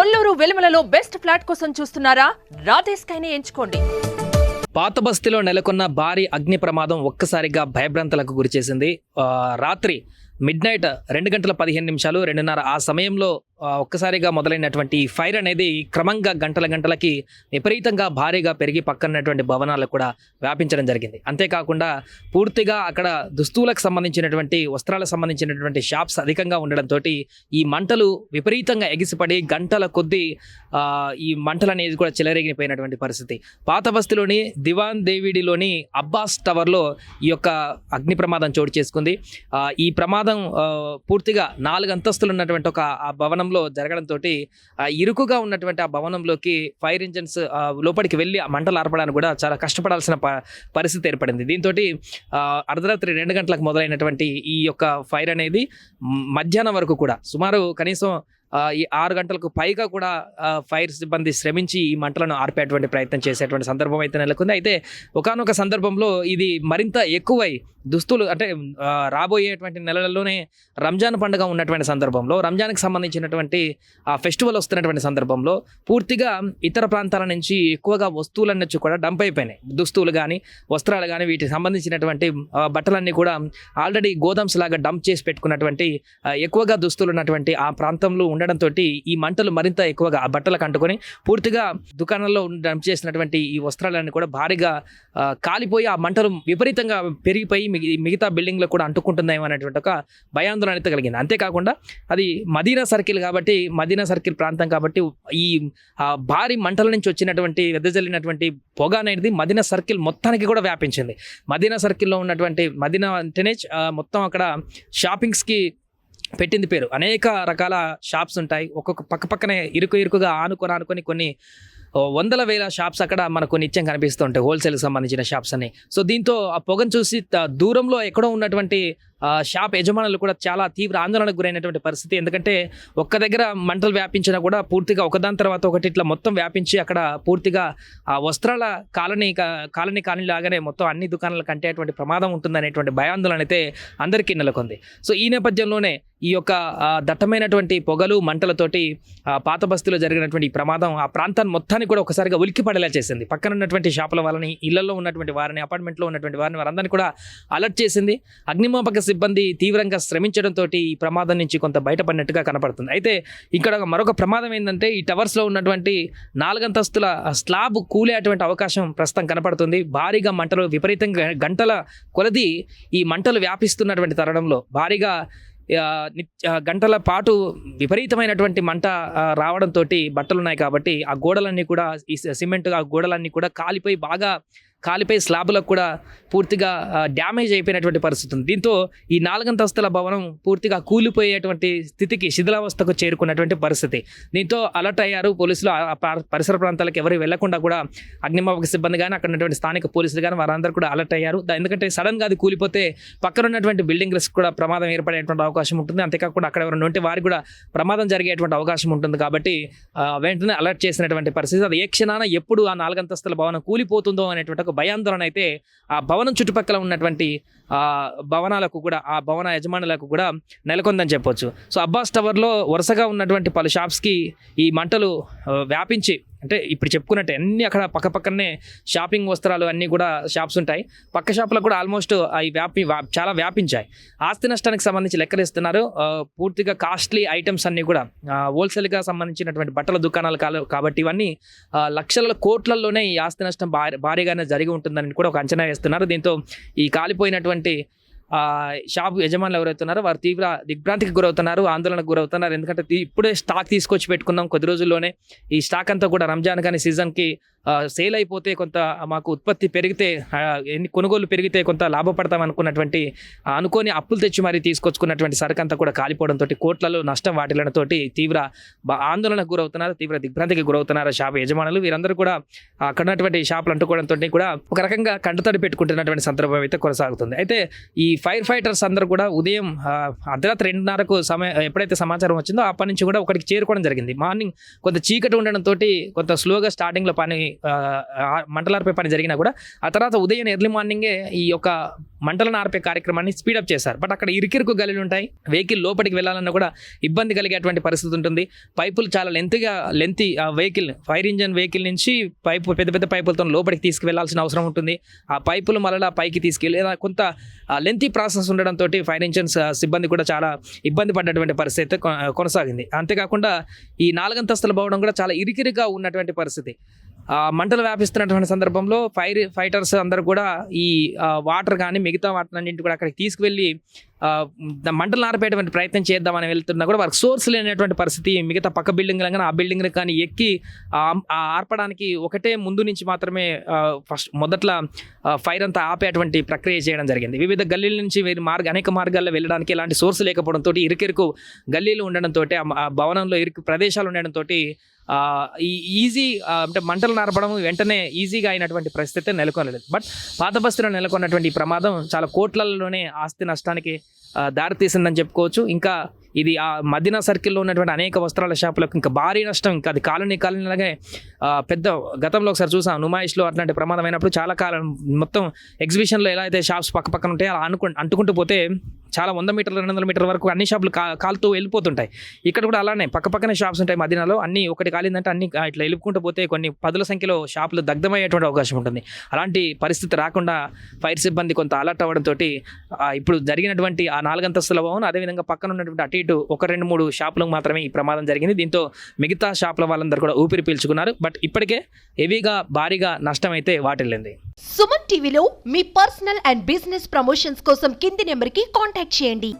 Kolluru వెలుమలలో best flat కోసం చూస్తున్నారా? రాధేస్ కైనే ఎంచుకోండి. పాత బస్తీలో నెలకొన్న భారీ అగ్ని ప్రమాదం ఒక్కసారిగా భయభ్రాంతలకు గురిచేసింది రాత్రి మిడ్ నైట్ రెండు గంటల పదిహేను నిమిషాలు రెండున్నర ఆ సమయంలో ఒక్కసారిగా మొదలైనటువంటి ఫైర్ అనేది క్రమంగా గంటల గంటలకి విపరీతంగా భారీగా పెరిగి పక్కనటువంటి భవనాలకు కూడా వ్యాపించడం జరిగింది. అంతేకాకుండా పూర్తిగా అక్కడ దుస్తువులకు సంబంధించినటువంటి వస్త్రాలకు సంబంధించినటువంటి షాప్స్ అధికంగా ఉండడంతో ఈ మంటలు విపరీతంగా ఎగిసిపడి గంటల కొద్దీ ఈ మంటలు అనేది కూడా చెలరేగిపోయినటువంటి పరిస్థితి. పాత బస్తీలోని దివాన్ దేవిడిలోని అబ్బాస్ టవర్లో ఈ యొక్క అగ్ని ప్రమాదం చోటు చేసుకుంది. ఈ ప్రమాదం పూర్తిగా నాలుగు అంతస్తులు ఉన్నటువంటి ఒక ఆ భవనంలో జరగడంతో ఇరుకుగా ఉన్నటువంటి ఆ భవనంలోకి ఫైర్ ఇంజన్స్ లోపలికి వెళ్ళి ఆ మంటలు ఆర్పడానికి కూడా చాలా కష్టపడాల్సిన ప పరిస్థితి ఏర్పడింది. దీంతో అర్ధరాత్రి రెండు గంటలకు మొదలైనటువంటి ఈ యొక్క ఫైర్ అనేది మధ్యాహ్నం వరకు కూడా సుమారు కనీసం ఈ ఆరు గంటలకు పైగా కూడా ఫైర్ సిబ్బంది శ్రమించి ఈ మంటలను ఆర్పేటువంటి ప్రయత్నం చేసేటువంటి సందర్భం అయితే నెలకొంది. అయితే ఒకానొక సందర్భంలో ఇది మరింత ఎక్కువై దుస్తులు అంటే రాబోయేటువంటి నెలలలోనే రంజాన్ పండుగ ఉన్నటువంటి సందర్భంలో రంజాన్కి సంబంధించినటువంటి ఆ ఫెస్టివల్ వస్తున్నటువంటి సందర్భంలో పూర్తిగా ఇతర ప్రాంతాల నుంచి ఎక్కువగా వస్తువులన్నీ కూడా డంప్ అయిపోయినాయి. దుస్తువులు కానీ వస్త్రాలు కానీ వీటికి సంబంధించినటువంటి బట్టలన్నీ కూడా ఆల్రెడీ గోదామ్స్ లాగా డంప్ చేసి పెట్టుకున్నటువంటి ఎక్కువగా దుస్తులు ఉన్నటువంటి ఆ ప్రాంతంలో ఉండడంతో ఈ మంటలు మరింత ఎక్కువగా ఆ బట్టలకు అంటుకొని పూర్తిగా దుకాణంలో డంప్ చేసినటువంటి ఈ వస్త్రాలన్నీ కూడా భారీగా కాలిపోయి ఆ మంటలు విపరీతంగా పెరిగిపోయి మిగతా బిల్డింగ్లో కూడా అంటుకుంటుందేమో అనేటువంటి ఒక భయాందోళన అయితే కలిగింది. అంతేకాకుండా అది మదీనా సర్కిల్ కాబట్టి మదీనా సర్కిల్ ప్రాంతం కాబట్టి ఈ భారీ మంటల నుంచి వచ్చినటువంటి వెదజల్లినటువంటి పొగ అనేది మదీనా సర్కిల్ మొత్తానికి కూడా వ్యాపించింది. మదీనా సర్కిల్లో ఉన్నటువంటి మదీనా అంటేనే మొత్తం అక్కడ షాపింగ్స్కి పెట్టింది పేరు. అనేక రకాల షాప్స్ ఉంటాయి. ఒక్కొక్క పక్క పక్కనే ఇరుకు ఇరుకుగా ఆనుకొని ఆనుకొని కొన్ని వందల వేల షాప్స్ అక్కడ మనకు నిత్యం కనిపిస్తూ ఉంటాయి. హోల్సేల్కి సంబంధించిన షాప్స్ అని సో దీంతో ఆ పొగను చూసి త- దూరంలో ఎక్కడో ఉన్నటువంటి షాప్ యజమానులు కూడా చాలా తీవ్ర ఆందోళనకు గురైనటువంటి పరిస్థితి. ఎందుకంటే ఒక్క దగ్గర మంటలు వ్యాపించినా కూడా పూర్తిగా ఒకదాని తర్వాత ఒకటి ఇట్లా మొత్తం వ్యాపించి అక్కడ పూర్తిగా ఆ వస్త్రాల కాలనీ కాలనీ కాలనీ లాగానే మొత్తం అన్ని దుకాణాలు కంటేటువంటి ప్రమాదం ఉంటుందనేటువంటి భయాందోళన అయితే అందరికీ నెలకొంది. సో ఈ నేపథ్యంలోనే ఈ యొక్క దట్టమైనటువంటి పొగలు మంటలతోటి పాత బస్తీలో జరిగినటువంటి ఈ ప్రమాదం ఆ ప్రాంతాన్ని మొత్తాన్ని కూడా ఒకసారిగా ఉలిక్కి పడేలా చేసింది. పక్కన ఉన్నటువంటి షాపుల వాళ్ళని ఇళ్ళలో ఉన్నటువంటి వారిని అపార్ట్మెంట్లో ఉన్నటువంటి వారిని వారందరినీ కూడా అలర్ట్ చేసింది. అగ్నిమాపక సిబ్బంది తీవ్రంగా శ్రమించడంతో ఈ ప్రమాదం నుంచి కొంత బయటపడినట్టుగా కనపడుతుంది. అయితే ఇక్కడ మరొక ప్రమాదం ఏంటంటే ఈ టవర్స్లో ఉన్నటువంటి నాలుగంతస్తుల స్లాబ్ కూలేటువంటి అవకాశం ప్రస్తుతం కనపడుతుంది. భారీగా మంటలు విపరీతంగా గంటల కొలది ఈ మంటలు వ్యాపిస్తున్నటువంటి తరుణంలో భారీగా నిత్య గంటల పాటు విపరీతమైనటువంటి మంట రావడంతో బట్టలు ఉన్నాయి కాబట్టి ఆ గోడలన్నీ కూడా ఈ సిమెంట్ ఆ గోడలన్నీ కూడా కాలిపోయి బాగా కాలిపోయి స్లాబులకు కూడా పూర్తిగా డ్యామేజ్ అయిపోయినటువంటి పరిస్థితి ఉంది. దీంతో ఈ నాలుగంతస్తుల భవనం పూర్తిగా కూలిపోయేటువంటి స్థితికి శిథిలావస్థకు చేరుకున్నటువంటి పరిస్థితి. దీంతో అలర్ట్ అయ్యారు పోలీసులు. పరిసర ప్రాంతాలకు ఎవరు వెళ్ళకుండా కూడా అగ్నిమాపక సిబ్బంది కానీ అక్కడ ఉన్నటువంటి స్థానిక పోలీసులు కానీ వారందరూ కూడా అలర్ట్ అయ్యారు. ఎందుకంటే సడన్గా అది కూలిపోతే పక్కన ఉన్నటువంటి బిల్డింగ్స్ కూడా ప్రమాదం ఏర్పడేటువంటి అవకాశం ఉంటుంది. అంతేకాకుండా అక్కడ ఎవరైనా ఉంటే వారికి కూడా ప్రమాదం జరిగేటువంటి అవకాశం ఉంటుంది కాబట్టి ఆ, వెంటనే అలర్ట్ చేసినటువంటి పరిస్థితి. అది ఏ క్షణాన ఎప్పుడు ఆ నాలుగంతస్తుల భవనం కూలిపోతుందో అనేటువంటి ఒక భయాందోళన అయితే ఆ భవనం చుట్టుపక్కల ఉన్నటువంటి ఆ భవనాలకు కూడా ఆ భవన యజమానులకు కూడా నెలకొందని చెప్పొచ్చు. సో అబ్బాస్ టవర్లో వరుసగా ఉన్నటువంటి పలు షాప్స్కి ఈ మంటలు వ్యాపించి అంటే ఇప్పుడు చెప్పుకున్నట్టే అన్ని అక్కడ పక్క పక్కనే షాపింగ్ వస్త్రాలు అన్నీ కూడా షాప్స్ ఉంటాయి. పక్క షాపులకు కూడా ఆల్మోస్ట్ అవి వ్యాపి చాలా వ్యాపించాయి. ఆస్తి నష్టానికి సంబంధించి లెక్కలు ఇస్తున్నారు. పూర్తిగా కాస్ట్లీ ఐటమ్స్ అన్నీ కూడా హోల్సేల్గా సంబంధించినటువంటి బట్టల దుకాణాలు కాబట్టి ఇవన్నీ లక్షల కోట్లలోనే ఈ ఆస్తి నష్టం భారీ భారీగానే జరిగి ఉంటుందని కూడా ఒక అంచనా వేస్తున్నారు. దీంతో ఈ కాలిపోయినటువంటి షాప్ యజమానులు ఎవరైతే ఉన్నారో వారు తీవ్ర దిగ్భ్రాంతికి గురవుతున్నారు ఆందోళనకు గురవుతున్నారు. ఎందుకంటే ఇప్పుడే స్టాక్ తీసుకొచ్చి పెట్టుకున్నాం కొద్ది రోజుల్లోనే. ఈ స్టాక్ అంతా కూడా రంజాన్ కానీ సీజన్కి సేల్ అయిపోతే కొంత మాకు ఉత్పత్తి పెరిగితే ఎన్ని కొనుగోలు పెరిగితే కొంత లాభపడతాం అనుకున్నటువంటి అనుకోని అప్పులు తెచ్చి మరీ తీసుకొచ్చుకున్నటువంటి సరుకు అంతా కూడా కాలిపోవడంతో కోట్లలో నష్టం వాటిలతో తీవ్ర ఆందోళనకు గురవుతున్నారు తీవ్ర దిగ్భ్రాంతికి గురవుతున్నారు షాప్ యజమానులు. వీరందరూ కూడా అక్కడ ఉన్నటువంటి షాపులు అంటుకోవడంతో కూడా ఒక రకంగా కంటతడి పెట్టుకుంటున్నటువంటి సందర్భం అయితే కొనసాగుతుంది. అయితే ఈ ఫైర్ ఫైటర్స్ అందరూ కూడా ఉదయం అర్ధరాత్రి రెండున్నరకు సమయం ఎప్పుడైతే సమాచారం వచ్చిందో అప్పటి నుంచి కూడా ఒకటికి చేరుకోవడం జరిగింది. మార్నింగ్ కొంత చీకటి ఉండడంతో కొంత స్లోగా స్టార్టింగ్లో పని మంటలార్పే పని జరిగినా కూడా ఆ తర్వాత ఉదయం ఎర్లీ మార్నింగే ఈ యొక్క మంటలను ఆర్పే కార్యక్రమాన్ని స్పీడప్ చేశారు. బట్ అక్కడ ఇరికిరుకు గలీలు ఉంటాయి. వెహికల్ లోపలికి వెళ్ళాలన్నా కూడా ఇబ్బంది కలిగేటువంటి పరిస్థితి ఉంటుంది. పైపులు చాలా లెంత్గా length vehicle fire engine vehicle నుంచి పైపు పెద్ద పెద్ద పైపులతో లోపలికి తీసుకువెళ్ళాల్సిన అవసరం ఉంటుంది. ఆ పైపులు మళ్ళీ పైకి తీసుకెళ్ళి కొంత లెంతి ప్రాసెస్ ఉండడంతో ఫైర్ ఇంజన్స్ సిబ్బంది కూడా చాలా ఇబ్బంది పడ్డటువంటి పరిస్థితి అయితే కొనసాగింది. అంతేకాకుండా ఈ నాలుగంతస్తుల భవనం కూడా చాలా ఇరికిరిగా ఉన్నటువంటి పరిస్థితి. మంటలు వ్యాపిస్తున్నటువంటి సందర్భంలో ఫైర్ ఫైటర్స్ అందరూ కూడా ఈ వాటర్ కానీ మిగతా వాటర్ అన్నింటి కూడా అక్కడికి తీసుకువెళ్ళి మంటలు నారపేటువంటి ప్రయత్నం చేద్దామని వెళ్తున్నా కూడా వారికి సోర్స్ లేనటువంటి పరిస్థితి. మిగతా పక్క బిల్డింగ్లు కానీ ఆ బిల్డింగ్లు కానీ ఎక్కి ఆ ఆర్పడానికి ఒకటే ముందు నుంచి మాత్రమే ఫస్ట్ మొదట్లో ఫైర్ అంతా ఆపేటువంటి ప్రక్రియ చేయడం జరిగింది. వివిధ గల్లీల నుంచి వేరు మార్గ అనేక మార్గాల్లో వెళ్ళడానికి ఎలాంటి సోర్స్ లేకపోవడంతో ఇరుకిరుకు గల్లీలు ఉండడంతో ఆ భవనంలో ఇరుకు ప్రదేశాలు ఉండడంతో ఈ ఈజీ అంటే మంటలు నరపడం వెంటనే ఈజీగా అయినటువంటి పరిస్థితి నెలకొనలేదు. బట్ పాత బస్తీలో నెలకొన్నటువంటి ప్రమాదం చాలా కోట్లలోనే ఆస్తి నష్టానికి దారితీసిందని చెప్పుకోవచ్చు. ఇంకా ఇది ఆ మదీనా సర్కిల్లో ఉన్నటువంటి అనేక వస్త్రాల షాపులకు ఇంకా భారీ నష్టం. ఇంకా అది కాలనీ కాలనీలాగే పెద్ద గతంలో ఒకసారి చూసాం. నుమాయిష్లో అట్లాంటి ప్రమాదం అయినప్పుడు చాలా కాలం మొత్తం ఎగ్జిబిషన్లో ఎలా అయితే షాప్స్ పక్క పక్కన ఉంటాయో అలా అనుకు అంటుకుంటూ పోతే చాలా వంద మీటర్లు రెండు వందల మీటర్ల వరకు అన్ని షాపులు కా కాలుతూ వెళ్ళిపోతుంటాయి. ఇక్కడ కూడా అలానే పక్క పక్కనే షాప్స్ ఉంటాయి మదీనాలో. అన్ని ఒకటి కాలిందంటే అన్ని ఇట్లా వెళ్ళుకుంటూ పోతే కొన్ని పదుల సంఖ్యలో షాపులు దగ్ధమయ్యేటువంటి అవకాశం ఉంటుంది. అలాంటి పరిస్థితి రాకుండా ఫైర్ సిబ్బంది కొంత అలర్ట్ అవ్వడంతో ఇప్పుడు జరిగినటువంటి ఆ నాలుగంతస్తుల భవన్ అదేవిధంగా పక్కన ఉన్నటువంటి అటు ఇటు ఒక రెండు మూడు షాపులకు మాత్రమే ఈ ప్రమాదం జరిగింది. దీంతో మిగతా షాపుల వాళ్ళందరూ కూడా ఊపిరి పీల్చుకున్నారు. బట్ ఇప్పటికే హెవీగా భారీగా నష్టం అయితే వాటిల్లింది. సుమన్ టీవీలో మీ పర్సనల్ అండ్ బిజినెస్ ప్రమోషన్స్ కోసం కింది నెంబర్కి కాంటాక్ట్ కాంటాక్ట్ చేయండి